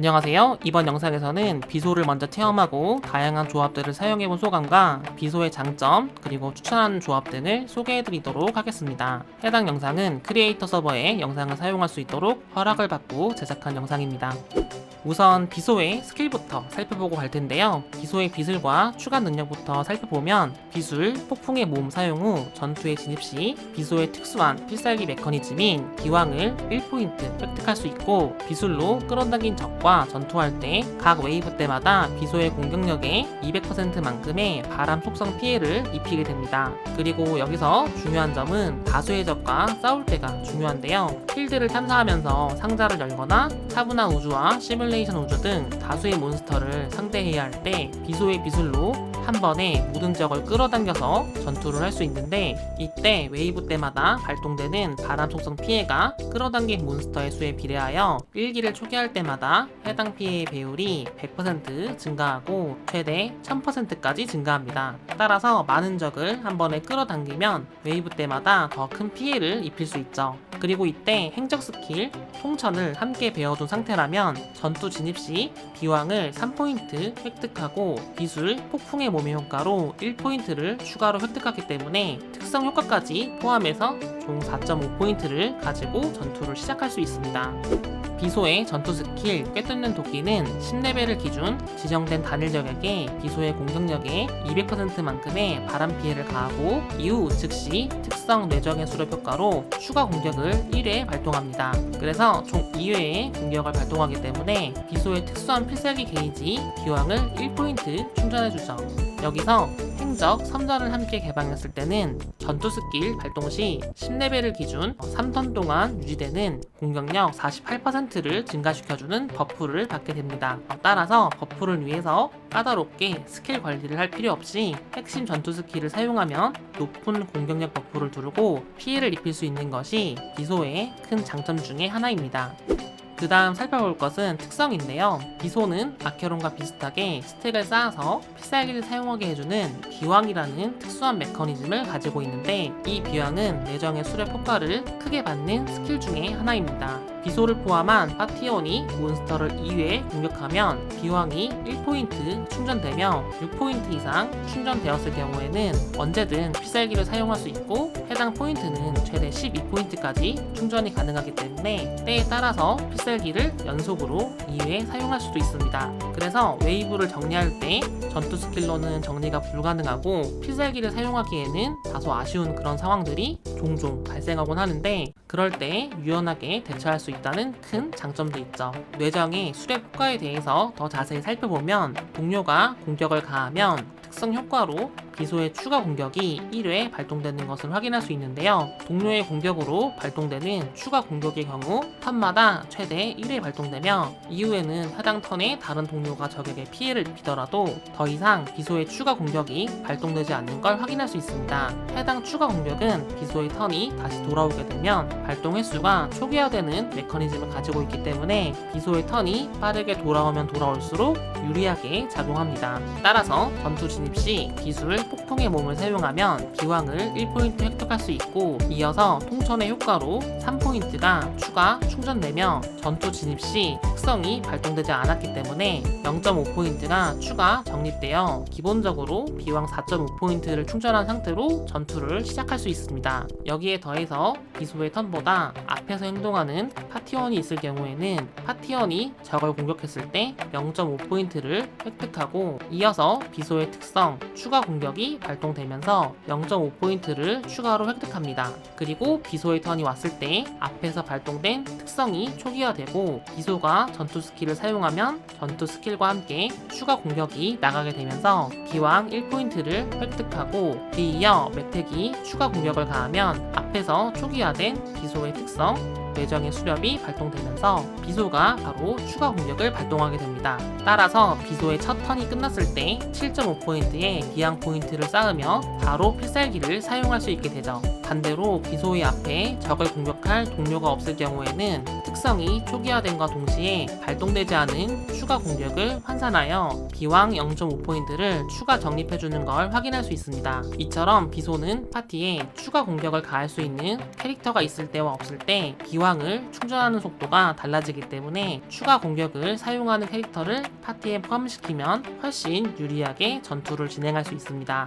안녕하세요. 이번 영상에서는 비소를 먼저 체험하고 다양한 조합들을 사용해본 소감과 비소의 장점 그리고 추천하는 조합 등을 소개해드리도록 하겠습니다. 해당 영상은 크리에이터 서버에 영상을 사용할 수 있도록 허락을 받고 제작한 영상입니다. 우선 비소의 스킬부터 살펴보고 갈 텐데요. 비소의 비술과 추가 능력부터 살펴보면 비술, 폭풍의 몸 사용 후 전투에 진입 시 비소의 특수한 필살기 메커니즘인 기왕을 1포인트 획득할 수 있고 비술로 끌어당긴 적과 전투할 때 각 웨이브 때마다 비소의 공격력의 200%만큼의 바람 속성 피해를 입히게 됩니다. 그리고 여기서 중요한 점은 다수의 적과 싸울 때가 중요한데요. 필드를 탐사하면서 상자를 열거나 차분한 우주와 시뮬레이션 우주 등 다수의 몬스터를 상대해야 할 때 비소의 비술로 한 번에 모든 적을 끌어당겨서 전투를 할 수 있는데 이때 웨이브 때마다 발동되는 바람 속성 피해가 끌어당긴 몬스터의 수에 비례하여 1기를 초기할 때마다 해당 피해의 배율이 100% 증가하고 최대 1000%까지 증가합니다. 따라서 많은 적을 한 번에 끌어당기면 웨이브 때마다 더 큰 피해를 입힐 수 있죠. 그리고 이때 행적 스킬 통천을 함께 배워둔 상태라면 전투 진입 시 비왕을 3포인트 획득하고 기술 폭풍의 몸의 효과로 1포인트를 추가로 획득하기 때문에 특성 효과까지 포함해서 총 4.5포인트를 가지고 전투를 시작할 수 있습니다. 비소의 전투 스킬 꿰뚫는 도끼는 10레벨을 기준 지정된 단일 적에게 비소의 공격력의 200%만큼의 바람 피해를 가하고 이후 즉시 특성 뇌정의 수렵 효과로 추가 공격을 1회 발동합니다. 그래서 총 2회의 공격을 발동하기 때문에 비소의 특수한 필살기 게이지 기왕을 1포인트 충전해주죠. 여기서 행적 3전을 함께 개방했을 때는 전투 스킬 발동 시 10레벨을 기준 3턴 동안 유지되는 공격력 48%를 증가시켜주는 버프를 받게 됩니다. 따라서 버프를 위해서 까다롭게 스킬 관리를 할 필요 없이 핵심 전투 스킬을 사용하면 높은 공격력 버프를 두르고 피해를 입힐 수 있는 것이 비소의 큰 장점 중에 하나입니다. 그 다음 살펴볼 것은 특성인데요. 비소는 아케론과 비슷하게 스택을 쌓아서 필살기를 사용하게 해주는 비왕이라는 특수한 메커니즘을 가지고 있는데 이 비왕은 내정의 수렵 효과를 크게 받는 스킬 중에 하나입니다. 비소를 포함한 파티원이 몬스터를 2회 공격하면 비왕이 1포인트 충전되며 6포인트 이상 충전되었을 경우에는 언제든 필살기를 사용할 수 있고 해당 포인트는 최대 12포인트까지 충전이 가능하기 때문에 때에 따라서 필살기 를 연속으로 2회 사용할 수도 있습니다. 그래서 웨이브를 정리할 때 전투 스킬로는 정리가 불가능하고 필살기를 사용하기에는 다소 아쉬운 그런 상황들이 종종 발생하곤 하는데 그럴 때 유연하게 대처할 수 있다는 큰 장점도 있죠. 뇌정의 수렵 효과에 대해서 더 자세히 살펴보면 동료가 공격을 가하면 특성 효과로 비소의 추가 공격이 1회 발동되는 것을 확인할 수 있는데요. 동료의 공격으로 발동되는 추가 공격의 경우 턴마다 최대 1회 발동되며 이후에는 해당 턴에 다른 동료가 적에게 피해를 입히더라도 더 이상 비소의 추가 공격이 발동되지 않는 걸 확인할 수 있습니다. 해당 추가 공격은 비소의 턴이 다시 돌아오게 되면 발동 횟수가 초기화되는 메커니즘을 가지고 있기 때문에 비소의 턴이 빠르게 돌아오면 돌아올수록 유리하게 작용합니다. 따라서 전투 진입 시 기술 폭풍의 몸을 사용하면 기왕을 1포인트 획득할 수 있고 이어서 통천의 효과로 3포인트가 추가 충전되며 전투 진입 시 특성이 발동되지 않았기 때문에 0.5포인트가 추가 적립되어 기본적으로 비왕 4.5포인트를 충전한 상태로 전투를 시작할 수 있습니다. 여기에 더해서 비소의 턴보다 앞에서 행동하는 파티원이 있을 경우에는 파티원이 적을 공격했을 때 0.5포인트를 획득하고 이어서 비소의 특성 추가 공격 이 발동되면서 0.5포인트를 추가로 획득합니다. 그리고 비소의 턴이 왔을 때 앞에서 발동된 특성이 초기화되고 비소가 전투 스킬을 사용하면 전투 스킬과 함께 추가 공격이 나가게 되면서 기왕 1포인트를 획득하고 뒤이어 맥택이 추가 공격을 가하면 앞에서 초기화된 비소의 특성 뇌정의 수렵이 발동되면서 비소가 바로 추가 공격을 발동하게 됩니다. 따라서 비소의 첫 턴이 끝났을 때 7.5포인트의 비양 포인트를 쌓으며 바로 필살기를 사용할 수 있게 되죠. 반대로 비소의 앞에 적을 공격할 동료가 없을 경우에는 특성이 초기화된과 동시에 발동되지 않은 추가 공격을 환산하여 비왕 0.5포인트를 추가 적립해주는 걸 확인할 수 있습니다. 이처럼 비소는 파티에 추가 공격을 가할 수 있는 캐릭터가 있을 때와 없을 때 비왕 기왕을 충전하는 속도가 달라지기 때문에 추가 공격을 사용하는 캐릭터를 파티에 포함시키면 훨씬 유리하게 전투를 진행할 수 있습니다.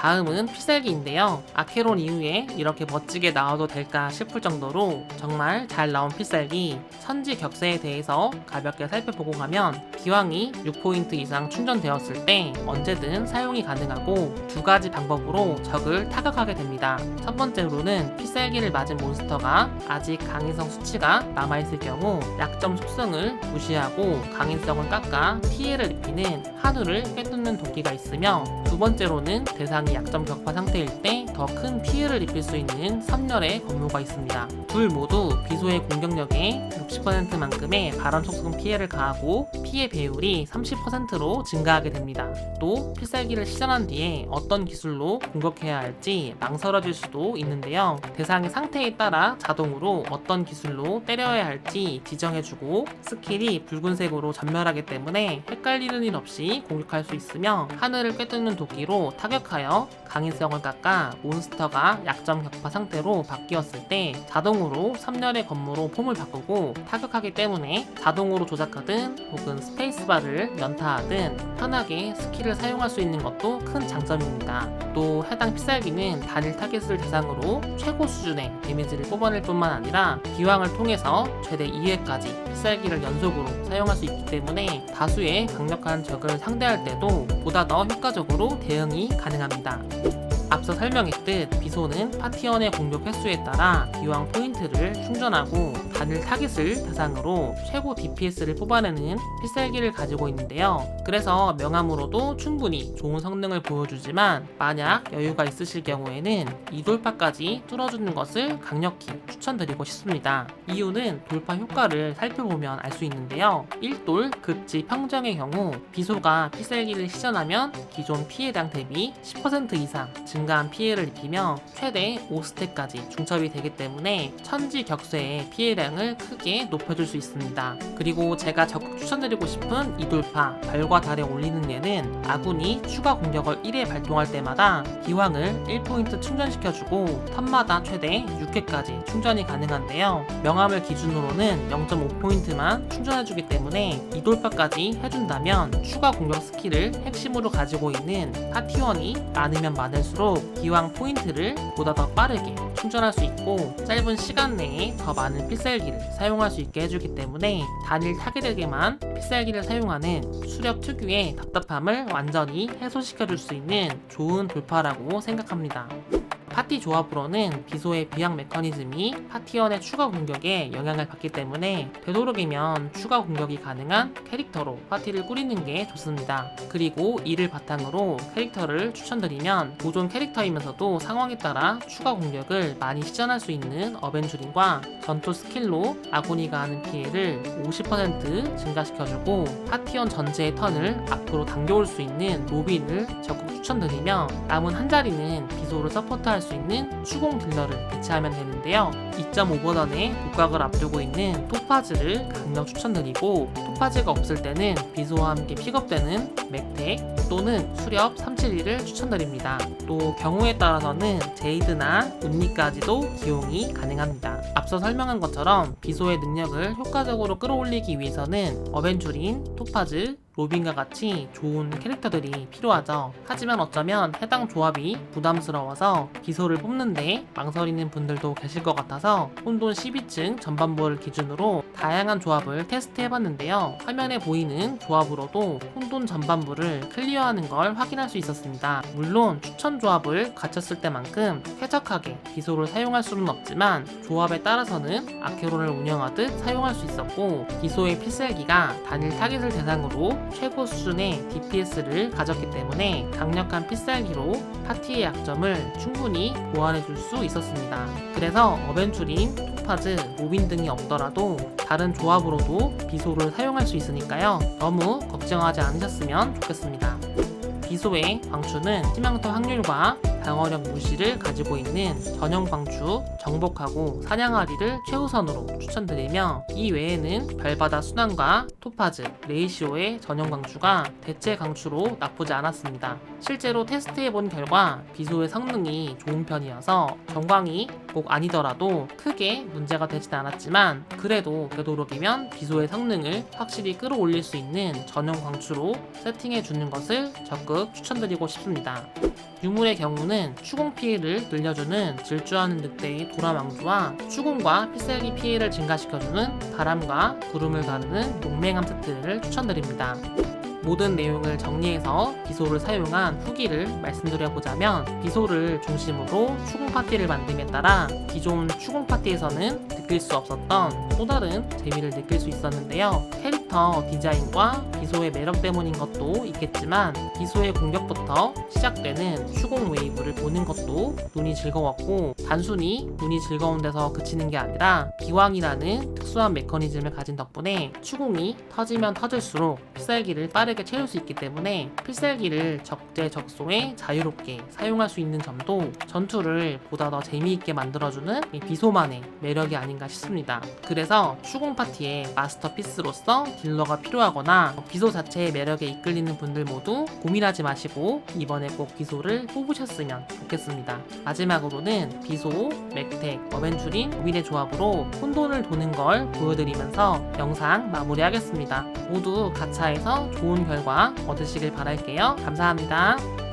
다음은 필살기인데요. 아케론 이후에 이렇게 멋지게 나와도 될까 싶을 정도로 정말 잘 나온 필살기 선지 격세에 대해서 가볍게 살펴보고 가면 기왕이 6포인트 이상 충전되었을 때 언제든 사용이 가능하고 두 가지 방법으로 적을 타격하게 됩니다. 첫 번째로는 필살기를 맞은 몬스터가 아직 강인성 수치가 남아있을 경우 약점 속성을 무시하고 강인성을 깎아 피해를 입히는 한우를 꿰뚫는 도끼가 있으며 두 번째로는 대상이 약점 격파 상태일 때 더 큰 피해를 입힐 수 있는 선멸의 권무가 있습니다. 둘 모두 비소의 공격력의 60%만큼의 발언 속성 피해를 가하고 피해 배율이 30%로 증가하게 됩니다. 또 필살기를 시전한 뒤에 어떤 기술로 공격해야 할지 망설여질 수도 있는데요. 대상의 상태에 따라 자동으로 어떤 기술로 때려야 할지 지정해주고 스킬이 붉은색으로 전멸하기 때문에 헷갈리는 일 없이 공격할 수 있으며 하늘을 꿰뚫는 도끼로 타격하여 강인성을 깎아 몬스터가 약점 격파 상태로 바뀌었을 때 자동으로 3렬의 건무로 폼을 바꾸고 타격하기 때문에 자동으로 조작하든 혹은 스페이스바를 연타하든 편하게 스킬을 사용할 수 있는 것도 큰 장점입니다. 또 해당 필살기는 단일 타겟을 대상으로 최고 수준의 데미지를 뽑아낼 뿐만 아니라 기왕을 통해서 최대 2회까지 필살기를 연속으로 사용할 수 있기 때문에 다수의 강력한 적을 상대할 때도 보다 더 효과적으로 대응이 가능합니다. yeah 앞서 설명했듯 비소는 파티원의 공격 횟수에 따라 기왕 포인트를 충전하고 단일 타깃을 대상으로 최고 DPS를 뽑아내는 필살기를 가지고 있는데요. 그래서 명함으로도 충분히 좋은 성능을 보여주지만 만약 여유가 있으실 경우에는 이 돌파까지 뚫어주는 것을 강력히 추천드리고 싶습니다. 이유는 돌파 효과를 살펴보면 알 수 있는데요. 1돌 극지 평정의 경우 비소가 필살기를 시전하면 기존 피해량 대비 10% 이상 증 가한 피해를 입히며 최대 5스택까지 중첩이 되기 때문에 천지 격쇠의 피해량을 크게 높여줄 수 있습니다. 그리고 제가 적극 추천드리고 싶은 이돌파 별과 달에 올리는 얘는 아군이 추가 공격을 1회 발동할 때마다 기왕을 1포인트 충전시켜주고 턴마다 최대 6회까지 충전이 가능한데요. 명함을 기준으로는 0.5포인트만 충전해주기 때문에 이돌파까지 해준다면 추가 공격 스킬을 핵심으로 가지고 있는 파티원이 많으면 많을수록 기왕 포인트를 보다 더 빠르게 충전할 수 있고 짧은 시간 내에 더 많은 필살기를 사용할 수 있게 해주기 때문에 단일 타겟에게만 필살기를 사용하는 수렵 특유의 답답함을 완전히 해소시켜줄 수 있는 좋은 돌파라고 생각합니다. 파티 조합으로는 비소의 비약 메커니즘이 파티원의 추가 공격에 영향을 받기 때문에 되도록이면 추가 공격이 가능한 캐릭터로 파티를 꾸리는 게 좋습니다. 그리고 이를 바탕으로 캐릭터를 추천드리면 보존 캐릭터이면서도 상황에 따라 추가 공격을 많이 시전할 수 있는 어벤주린과 전투 스킬로 아군이가 하는 피해를 50% 증가시켜주고 파티원 전체의 턴을 앞으로 당겨올 수 있는 로빈을 적극 추천드리며 남은 한 자리는 비소를 서포트할 수 있는 추공 딜러를 배치하면 되는데요. 2.5버전의 복각을 앞두고 있는 토파즈를 강력 추천드리고 토파즈가 없을 때는 비소와 함께 픽업되는 맥텍 또는 수렵 371을 추천드립니다. 또 경우에 따라서는 제이드나 운니까지도 기용이 가능합니다. 앞서 설명한 것처럼 비소의 능력을 효과적으로 끌어올리기 위해서는 어벤주린, 토파즈, 로빈과 같이 좋은 캐릭터들이 필요하죠. 하지만 어쩌면 해당 조합이 부담스러워서 비소를 뽑는데 망설이는 분들도 계실 것 같아서 혼돈 12층 전반부를 기준으로 다양한 조합을 테스트해봤는데요. 화면에 보이는 조합으로도 혼돈 전반부를 클리어하는 걸 확인할 수 있었습니다. 물론 추천 조합을 갖췄을 때만큼 쾌적하게 비소를 사용할 수는 없지만 조합에 따라서는 아케론을 운영하듯 사용할 수 있었고 비소의 필살기가 단일 타겟을 대상으로 최고 수준의 DPS를 가졌기 때문에 강력한 필살기로 파티의 약점을 충분히 보완해줄 수 있었습니다. 그래서 어벤추린, 토파즈, 로빈 등이 없더라도 다른 조합으로도 비소를 사용할 수 있으니까요. 너무 걱정하지 않으셨으면 좋겠습니다. 비소의 광추는 치명타 확률과 방어력 무시를 가지고 있는 전용 광추 정복하고 사냥하리를 최우선으로 추천드리며 이 외에는 별바다 순환과 토파즈, 레이시오의 전용 강추가 대체 강추로 나쁘지 않았습니다. 실제로 테스트해본 결과 비소의 성능이 좋은 편이어서 전광이 꼭 아니더라도 크게 문제가 되진 않았지만 그래도 되도록이면 비소의 성능을 확실히 끌어올릴 수 있는 전용 광추로 세팅해 주는 것을 적극 추천드리고 싶습니다. 유물의 경우는 추궁 피해를 늘려주는 질주하는 늑대의 도라망주와 추궁과 필살기 피해를 증가시켜주는 바람과 구름을 가르는 용맹함 세트를 추천드립니다. 모든 내용을 정리해서 비소를 사용한 후기를 말씀드려보자면 비소를 중심으로 추궁 파티를 만듦에 따라 기존 추궁 파티에서는 느낄 수 없었던 또 다른 재미를 느낄 수 있었는데요. 캐릭 터 디자인과 비소의 매력 때문인 것도 있겠지만 비소의 공격부터 시작되는 추궁 웨이브를 보는 것도 눈이 즐거웠고 단순히 눈이 즐거운 데서 그치는 게 아니라 기왕이라는 특수한 메커니즘을 가진 덕분에 추궁이 터지면 터질수록 필살기를 빠르게 채울 수 있기 때문에 필살기를 적재적소에 자유롭게 사용할 수 있는 점도 전투를 보다 더 재미있게 만들어주는 이 비소만의 매력이 아닌가 싶습니다. 그래서 추궁 파티의 마스터피스로서 딜러가 필요하거나 비소 자체의 매력에 이끌리는 분들 모두 고민하지 마시고 이번에 꼭 비소를 뽑으셨으면 좋겠습니다. 마지막으로는 비소, 맥텍, 어벤추린, 오빌의 조합으로 혼돈을 도는 걸 보여드리면서 영상 마무리하겠습니다. 모두 가차에서 좋은 결과 얻으시길 바랄게요. 감사합니다.